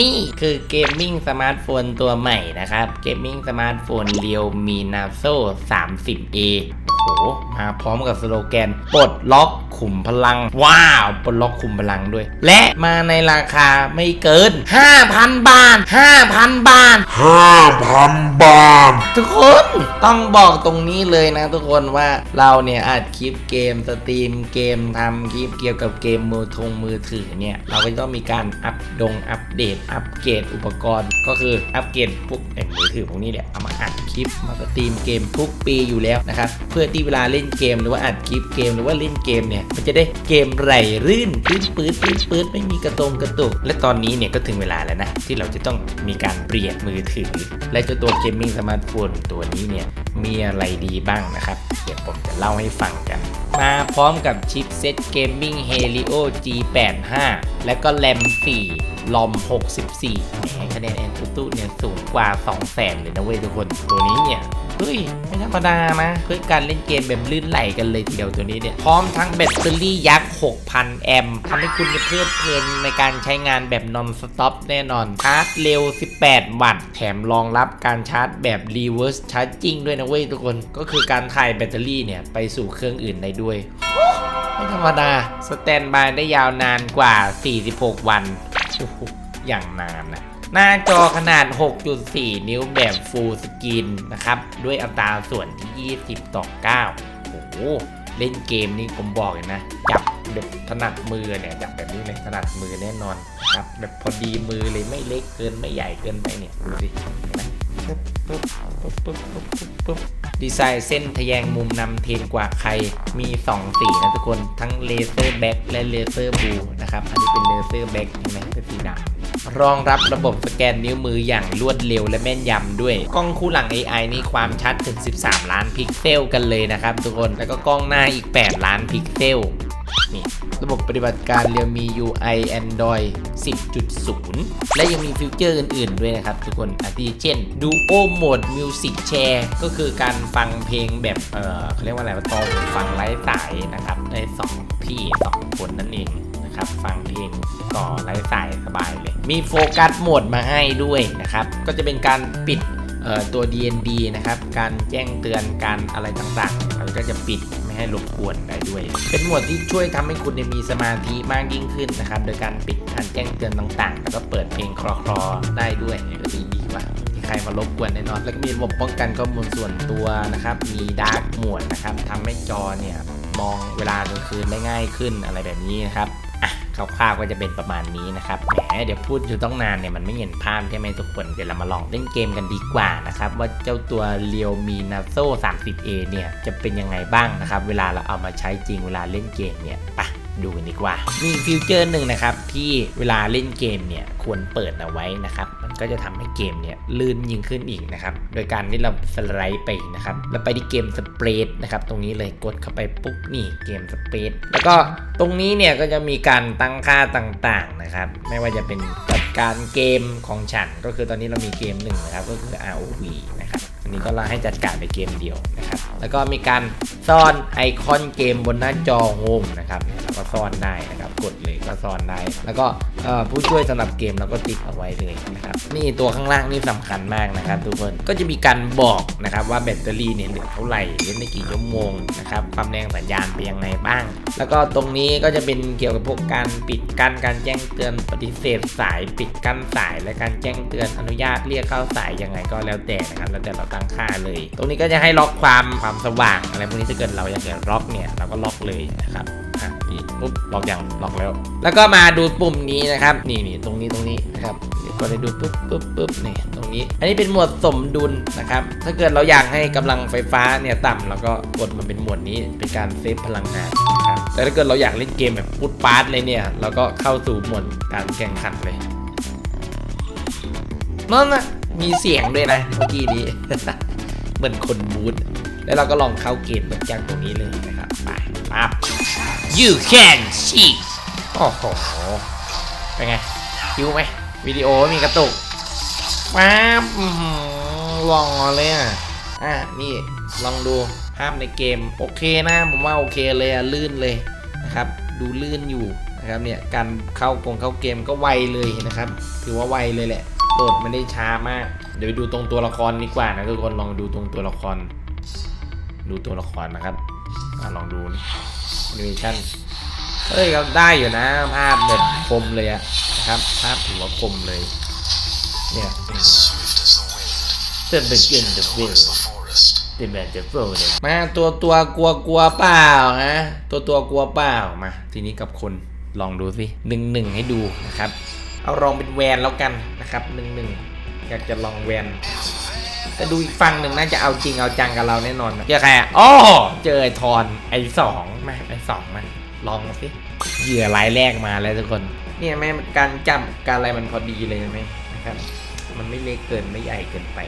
นี่คือเกมมิ่งสมาร์ทโฟนตัวใหม่นะครับ เกมมิ่งสมาร์ทโฟนเรียวมีนาโซ 30A โอ้โหมาพร้อมกับสโลแกนปลดล็อกขุมพลัง ว้าวปลดล็อกขุมพลังด้วย และมาในราคาไม่เกิน 5,000 บาท 5,000 บาท 5,000 บาท ทุกคนต้องบอกตรงนี้เลยนะทุกคนว่าเราเนี่ยอัดคลิปเกมสตรีมเกมทำคลิปเกี่ยวกับเกมมือทงมือถือเนี่ย เราก็ต้องมีการอัปดงอัปเดต อัปเกรดอุปกรณ์ ก็คืออัปเกรดพวกไอ้มือถือพวกนี้แหละเอามาอัดคลิปมาสตรีมเกมทุกปีอยู่แล้วนะครับเพื่อที่เวลาเล่นเกมหรือว่าอัดคลิปเกมหรือว่าเล่นเกมเนี่ยมันจะได้เกมไหลรื่นปื้ดปื้ดปื้ดปื้ดไม่มีกระตรงกระตุก และตอนนี้เนี่ยก็ถึงเวลาแล้วนะ ที่เราจะต้องมีการเปลี่ยนมือถือ และเจ้าตัวเกมมิ่งสมาร์ทโฟนตัวนี้เนี่ยมีอะไรดีบ้างนะครับ เดี๋ยวผมจะเล่าให้ฟังกัน มาพร้อมกับชิปเซ็ตเกมมิ่ง Helio G85 และก็แรม4ลอม 64แหมคะแนนแอนตูตูเนี่ยสูงกว่า 200,000 เลยนะเว้ยทุกคนตัวนี้เนี่ยเฮ้ยไม่ธรรมดานะเพื่อการเล่นเกมแบบลื่นไหลกันเลยทีเดียวตัวนี้เนี่ยพร้อมทั้งแบตเตอรี่ยักษ์ 6,000 แอมป์ทำให้คุณเพลิดเพลินในการใช้งานแบบนอนสต็อปแน่นอนชาร์จเร็ว 18 วัตต์แถมรองรับการชาร์จแบบ reverse charging ด้วยนะเว้ยทุกคนก็คือการถ่ายแบตเตอรี่เนี่ยไปสู่เครื่องอื่นได้ด้วยไม่ธรรมดาสแตนบายได้ยาวนานกว่า 46 วัน อย่างนานนะหน้าจอขนาด 6.4 นิ้วแบบ Full Screen นะครับ ด้วยอัตราส่วนที่ 20 ต่อ 9 โอ้โห เล่นเกมนี่ผมบอกเลยนะ จับแบบถนัดมือเนี่ยจับแบบนี้เลยถนัดมือแน่นอนครับ แบบพอดีมือเลยไม่เล็กเกินไม่ใหญ่เกินไปเนี่ยดูสิ ปึ๊บปึ๊บปึ๊บปึ๊บปึ๊บปึ๊บปึ๊บดีไซน์เส้นทะแยงมุมนำเทนกว่าใครมี2สีนะทุกคนทั้งเลเซอร์แบ็กและเลเซอร์บลูนะครับอันนี้เป็นเลเซอร์แบ็กใช่ไหมเป็นสีดำรองรับระบบสแกนนิ้วมืออย่างรวดเร็วและแม่นยำด้วย กล้องคู่หลัง AI นี่ความชัดถึง 13 ล้านพิกเซลกันเลยนะครับทุกคนแล้วก็กล้องหน้าอีก 8 ล้านพิกเซล นี่ระบบปฏิบัติการ Realme UI Android 10.0 และยังมีฟิวเจอร์อื่นๆ ด้วยนะครับ ทุกคนอาทิเช่น Duo Mode Music Share ก็คือการฟังเพลงแบบ เออเขาเรียกว่าอะไรว่าตรงฟังไร้สายนะครับได้สองพี่สองคนนั่นเองนะครับฟังเพลงก่อไร้สายสบายเลย มีโฟกัสโหมดมาให้ด้วยนะครับ ก็จะเป็นการปิดตัว DND นะครับ การแจ้งเตือนการอะไรต่างๆมันก็จะปิด ไม่ให้รบกวนได้ด้วย เป็นหมวดที่ช่วยทำให้คุณมีสมาธิมากยิ่งขึ้นนะครับ โดยการปิดการแจ้งเตือนต่างๆ แล้วก็เปิดเพลงคลอๆได้ด้วยก็ดีดีว่ามีใครมารบกวนแน่นอน แล้วก็มีระบบป้องกันข้อมูลส่วนตัวนะครับ มีดาร์กหมวดนะครับทำให้จอเนี่ยมองเวลากลางคืนได้ง่ายขึ้นอะไรแบบนี้นะครับอะ คร่าวๆก็จะเป็นประมาณนี้นะครับแหมเดี๋ยวพูดอยู่ต้องนานเนี่ยมันไม่เห็นภาพใช่ไหมทุกคนเดี๋ยวเรามาลองเล่นเกมกันดีกว่านะครับว่าเจ้าตัวเรียวมีนาโซ่ 30A เนี่ยจะเป็นยังไงบ้างนะครับเวลาเราเอามาใช้จริงเวลาเล่นเกมเนี่ยไปดูกันดีกว่า มีฟิวเจอร์หนึ่งนะครับที่เวลาเล่นเกมเนี่ยควรเปิดเอาไว้นะครับ ก็จะทำให้เกมเนี่ยลื่นยิ่งขึ้นอีกนะครับ โดยการที่เราสไลด์ไปนะครับ แล้วไปที่เกมสเปรดนะครับ ตรงนี้เลยกดเข้าไปปุ๊บนี่เกมสเปรดแล้วก็ตรงนี้เนี่ยก็จะมีการตั้งค่าต่างๆนะครับ ไม่ว่าจะเป็นจัดการเกมของฉัน ก็คือตอนนี้เรามีเกมหนึ่งนะครับ ก็คือ ROV นะครับอันนี้ก็เราให้จัดการไปเกมเดียวนะครับ แล้วก็มีการซ่อนไอคอนเกมบนหน้าจอโฮมนะครับแล้วก็ซ่อนได้นะครับ กดเลยก็ซ่อนได้ แล้วก็ ผู้ช่วยสำหรับเกมเราก็ติดเอาไว้เลยนะครับนี่ตัวข้างล่างนี่สำคัญมากนะครับทุกคนก็จะมีการบอกนะครับว่าแบตเตอรี่เนี่ยเหลือเท่าไหร่เล่นได้กี่ชั่วโมงนะครับความแรงสัญญาณเป็นยังไงบ้าง แล้วก็ตรงนี้ก็จะเป็นเกี่ยวกับพวกการปิดกั้นการแจ้งเตือนปฏิเสธสาย ปิดกั้นสาย และการแจ้งเตือนอนุญาตเรียกเข้าสายยังไงก็แล้วแต่นะครับแล้วแต่เราตั้งค่าเลย ตรงนี้ก็จะให้ล็อกความความสว่างอะไรพวกนี้ถ้าเกิดเราอยากจะล็อกเนี่ยเราก็ล็อกเลยนะครับอะนี่ปุ๊บล็อกอย่างล็อกแล้ว แล้วก็มาดูปุ่มนี้นะครับนี่นี่ตรงนี้ตรงนี้นะครับเดี๋ยวก็ได้ดูปุ๊บปุ๊บปุ๊บนี่ตรงนี้ อันนี้เป็นหมวดสมดุลนะครับ ถ้าเกิดเราอยากให้กำลังไฟฟ้าเนี่ยต่ำเราก็กดมาเป็นหมวดนี้เป็นการเซฟพลังงานนะครับแต่ถ้าเกิดเราอยากเล่นเกมแบบพุดปาร์ตเลยเนี่ยเราก็เข้าสู่หมวดการแข่งขันเลยนั่นนะมีเสียงด้วยนะเมื่อกี้นี้เหมือนคนบูทแล้วเราก็ลองเข้าเกมแบบจากตรงนี้เลยนะครับไป ปั๊บ you can see โอ้โห เป็นไง คิวไหมวิดีโอมีกระตุกปั๊บอื้อหือหล่อเลยอะ อะ นี่ลองดูภาพในเกม โอเคนะผมว่าโอเคเลยอะ ลื่นเลยนะครับ ดูลื่นอยู่นะครับเนี่ย การเข้ากงเข้าเกมก็ไวเลยนะครับ ถือว่าไวเลยแหละ โหลดไม่ได้ช้ามาก เดี๋ยวไปดูตรงตัวละครดีกว่านะทุกคนลองดูตรงตัวละคร ดูตัวละครนะครับ อลองดูแอนิเมชันเฮ้ยก็ได้อยู่นะ ภาพแบบคมเลยอะนะครับ ภาพถือว่าคมเลย เนี่ย As swift as the wind, เติมเป็นเกินเดอะวิล towards the forest. เต็มแบบจะโฟเลยมาตัวตัวกลัวกลัวเปล่าฮะตัวตัวกลัวเปล่ามา ทีนี้กับคนลองดูสิหนึ่งหนึ่งให้ดูนะครับ เอาลองเป็นแวนแล้วกันนะครับหนึ่งหนึ่งอยากจะลองแวน แต่ดูอีกฝั่งหนึ่งน่าจะเอาจริงเอาจังกับเราแน่นอนนะเจอใครอะอ๋อเจอไอทอนไอสองมาไอสองมาลองสิเหยื่อรายแรกมาแล้วทุกคน เนี่ยแม่การจับการอะไรมันพอดีเลยไหมนะครับ มันไม่เล็กเกินไม่ใหญ่เกินไป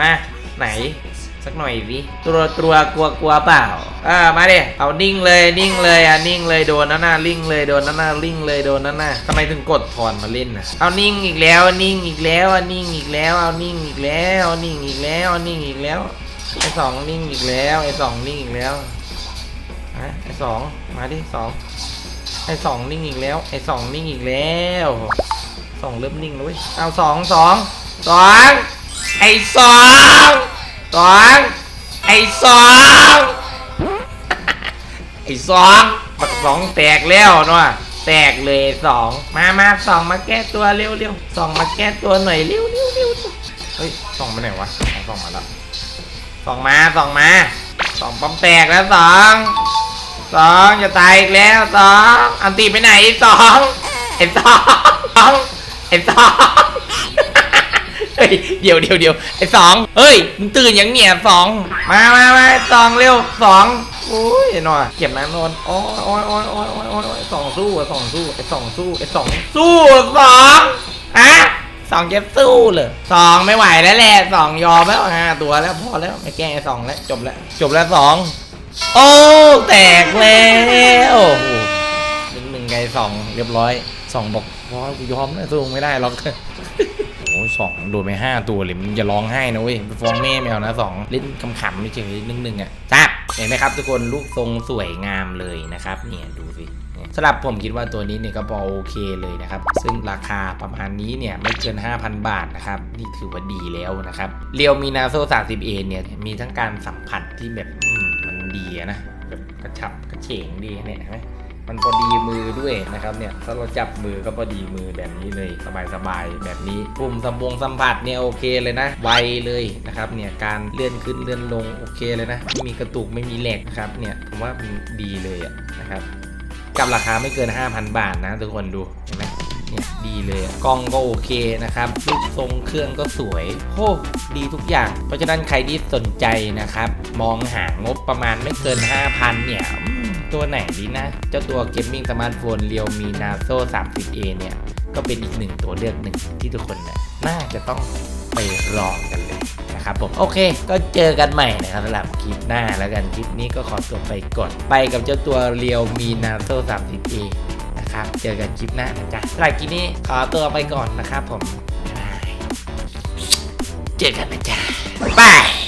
มาไหน สักหน่อยสิตัวตัวกลัวกลัวเปล่าอ่ามาดิเอานิ่งเลยนิ่งเลยอะนิ่งเลยโดนนั่นน่ะลิ่งเลยโดนนั่นน่ะลิ่งเลยโดนนั่นน่ะทำไมถึงกดถอนมาเล่นน่ะเอานิ่งอีกแล้วนิ่งอีกแล้วอะนิ่งอีกแล้วเอานิ่งอีกแล้วนิ่งอีกแล้วนิ่งอีกแล้วไอสองนิ่งอีกแล้วไอสองนิ่งอีกแล้วฮะไอสองมาดิสองไอสองนิ่งอีกแล้วไอสองนิ่งอีกแล้วสองเริ่มนิ่งแล้วเว้ยเอาสองสองสองไอสอง สองไอ้สองไอ้สองปักสองแตกแล้วเนาะแตกเลยสองมามาสองมาแก้ตัวเร็วเร็วสองมาแก้ตัวหน่อยเร็วเร็วเร็วเฮ้ยสองมาไหนวะอ๋อสองมาแล้วสองมาสองมาสองปั๊มแตกแล้วสองสองจะตายอีกแล้วสองอันตีไปไหนสองไอ้สองไอ้สอง ฮ้ยเดี๋ยวเดี๋ยวเดี๋ยวไอ้สองเฮ้ยมึงตื่นยังเนี่ยสองมามามาไอ้สองเร็วสองโอ้ยหน่อยเก็บน้ำนอนโอ้ยโอ้ยโอ้ยโอ้ยโอ้ยโอ้ยโอ้สองสู้อะสองสู้ไอ้สองสู้ไอ้สองสู้สองอะสองจะสู้เลยสองไม่ไหวแล้วแหละสองยอมแล้วห้าตัวแล้วพอแล้วไม่แก้ไอ้สองแล้วจบแล้วจบแล้วสองโอ้แตกแล้วโอ้โหหนึ่งหนึ่งไงสองเรียบร้อยสองบอกพอกูยอมแล้วสู้ไม่ได้หรอก สองโดนไปห้าตัวเลยมึงอย่าร้องไห้นะเว้ยไปฟ้องแม่แมวนะสองเล่นขำๆไม่เฉยๆนึงนึงๆอะจ้าเห็นไหมครับทุกคนลูกทรงสวยงามเลยนะครับเนี่ยดูสิสำหรับผมคิดว่าตัวนี้เนี่ยก็พอโอเคเลยนะครับ ซึ่งราคาประมาณนี้เนี่ยไม่เกิน 5,000 บาทนะครับ นี่ถือว่าดีแล้วนะครับเรียวมีนาโซ 30A เนี่ยมีทั้งการสัมผัสที่แบบมมันดีนะแบบกระฉับกระเฉงดีเนี่ยเห็นไหม มันพอดีมือด้วยนะครับเนี่ยถ้าเราจับมือก็พอดีมือแบบนี้เลยสบายๆแบบนี้ปุ่มสัมพงสัมผัสเนี่ยโอเคเลยนะ ไวเลยนะครับเนี่ยการเลื่อนขึ้นเลื่อนลงโอเคเลยนะไม่มีกระตุกไม่มีแหลกนะครับเนี่ยผมว่ามันดีเลยอะนะครับกับราคาไม่เกิน 5,000 บาทนะทุกคนดูเห็นไหมเนี่ยดีเลยกล้องก็โอเคนะครับรูปทรงเครื่องก็สวยโอ้ดีทุกอย่าง เพราะฉะนั้นใครที่สนใจนะครับ มองหางบประมาณไม่เกิน 5,000 เนี่ย ตัวไหนดีนะ เจ้าตัวเกมมิ่งสมาร์ทโฟนเรียวมีนาโซ 30A เนี่ย ก็เป็นอีกหนึ่งตัวเลือกหนึ่งที่ทุกคนเนี่ยน่าจะต้องไปลองกันเลยนะครับผม โอเค ก็เจอกันใหม่นะครับสำหรับคลิปหน้าแล้วกัน คลิปนี้ก็ขอตัวไปก่อน ไปกับเจ้าตัวเรียวมีนาโซ 30A นะครับ เจอกันคลิปหน้านะจ๊ะสำหรับคลิปนี้ขอตัวไปก่อนนะครับผมเจอกันนะจ๊ะบาย